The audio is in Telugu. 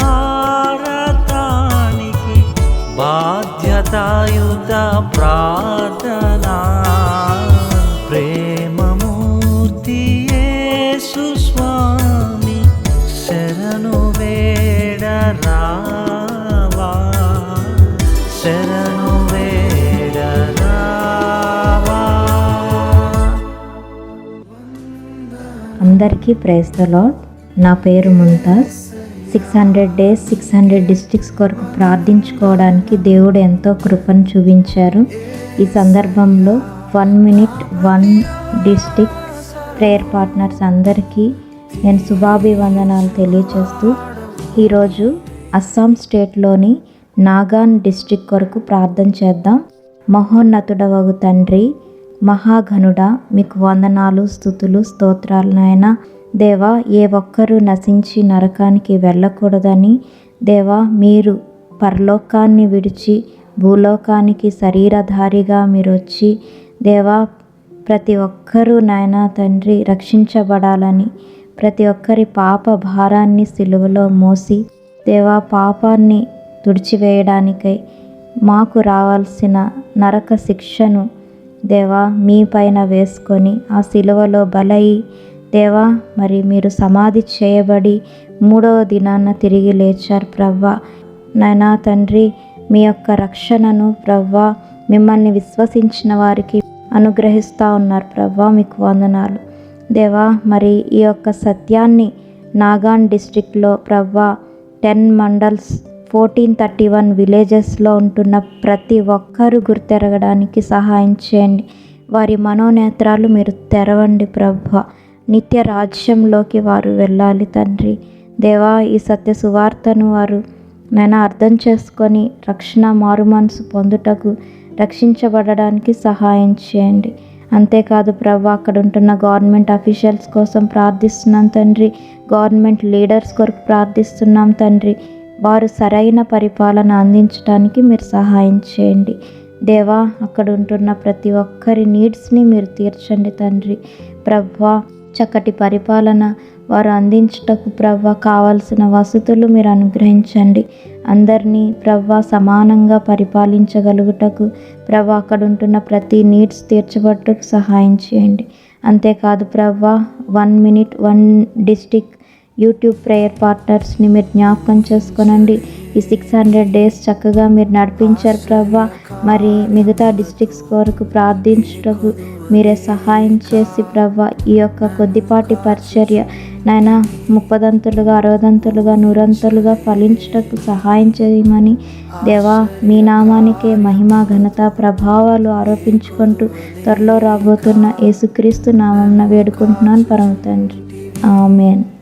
భారతానికి బాధ్యతాయుత ప్రార్థనా. ప్రేమమూర్తి సుస్వామి శరణు వేడరా అందరికీ ప్రైజ్ ద నా పేరు Mumtaz. Six hundred days six hundred districts కొరకు ప్రార్థించుకోవడానికి దేవుడు ఎంతో కృపను చూపించారు. ఈ సందర్భంలో one minute one district prayer partners అందరికీ నేను శుభాభివందనాలు తెలియచేస్తూ ఈరోజు అస్సాం స్టేట్లోని నాగాన్ డిస్టిక్ కొరకు ప్రార్థన చేద్దాం. మహోన్నతుడవగు తండ్రి మహాఘనుడ మీకు వందనాలు స్థుతులు స్తోత్రాలు నాయన. దేవా ఏ ఒక్కరూ నశించి నరకానికి వెళ్ళకూడదని. దేవా మీరు పరలోకాన్ని విడిచి భూలోకానికి శరీరధారిగా మీరు వచ్చి దేవా ప్రతి ఒక్కరూ నాయన తండ్రి రక్షించబడాలని. ప్రతి ఒక్కరి పాప భారాన్ని సిలువలో మోసి దేవా పాపాన్ని తుడిచివేయడానికై మాకు రావాల్సిన నరక శిక్షను దేవా మీ పైన వేసుకొని ఆ సిలువలో బలయి దేవా మరి మీరు సమాధి చేయబడి మూడవ దినాన తిరిగి లేచారు ప్రవ్వా. నాయనా తండ్రి మీ యొక్క రక్షణను ప్రవ్వా మిమ్మల్ని విశ్వసించిన వారికి అనుగ్రహిస్తూ ఉన్నారు ప్రవ్వా మీకు వందనాలు. దేవా మరి ఈ యొక్క సత్యాన్ని నాగాన్ డిస్ట్రిక్ట్లో ప్రవ్వా ten mandals fourteen thirty one విలేజెస్లో ఉంటున్న ప్రతి ఒక్కరూ గుర్తెరగడానికి సహాయం చేయండి. వారి మనోనేత్రాలు మీరు తెరవండి ప్రభా నిత్య రాజ్యంలోకి వారు వెళ్ళాలి తండ్రి. దేవా ఈ సత్య సువార్తను వారు నైనా అర్థం చేసుకొని రక్షణ మారు మనసు పొందుటకు రక్షించబడడానికి సహాయం చేయండి. అంతేకాదు ప్రభు అక్కడ ఉంటున్న గవర్నమెంట్ అఫీషియల్స్ కోసం ప్రార్థిస్తున్నాం తండ్రి. గవర్నమెంట్ లీడర్స్ కొరకు ప్రార్థిస్తున్నాం తండ్రి. వారు సరైన పరిపాలన అందించడానికి మీరు సహాయం చేయండి. దేవా అక్కడ ఉంటున్న ప్రతి ఒక్కరి నీడ్స్ని మీరు తీర్చండి తండ్రి. ప్రభా చక్కటి పరిపాలన వారు అందించుటకు ప్రవ్వ కావలసిన వసతులు మీరు అనుగ్రహించండి. అందరినీ ప్రవ్వ సమానంగా పరిపాలించగలుగుటకు ప్రవ్వ అక్కడ ఉంటున్న ప్రతి నీడ్స్ తీర్చబట్టుకు సహాయం చేయండి. అంతేకాదు ప్రవ్వ one minute one district YouTube prayer పార్ట్నర్స్ని మీరు జ్ఞాపకం చేసుకోనండి. ఈ సిక్స్ హండ్రెడ్ డేస్ చక్కగా మీరు నడిపించారు ప్రభా మరి మిగతా డిస్ట్రిక్ట్స్ కొరకు ప్రార్థించుటకు మీరే సహాయం చేసి ప్రభా ఈ యొక్క కొద్దిపాటి పరిచర్య నాయన ముప్పదంతులుగా అరవదంతులుగా నూరంతులుగా ఫలించుటకు సహాయం చేయమని దేవా మీ నామానికే మహిమ ఘనత ప్రభావాలు ఆరోపించుకుంటూ త్వరలో రాబోతున్న యేసుక్రీస్తు నామం వేడుకుంటున్నాను పరమ తండ్రి. ఆమెన్.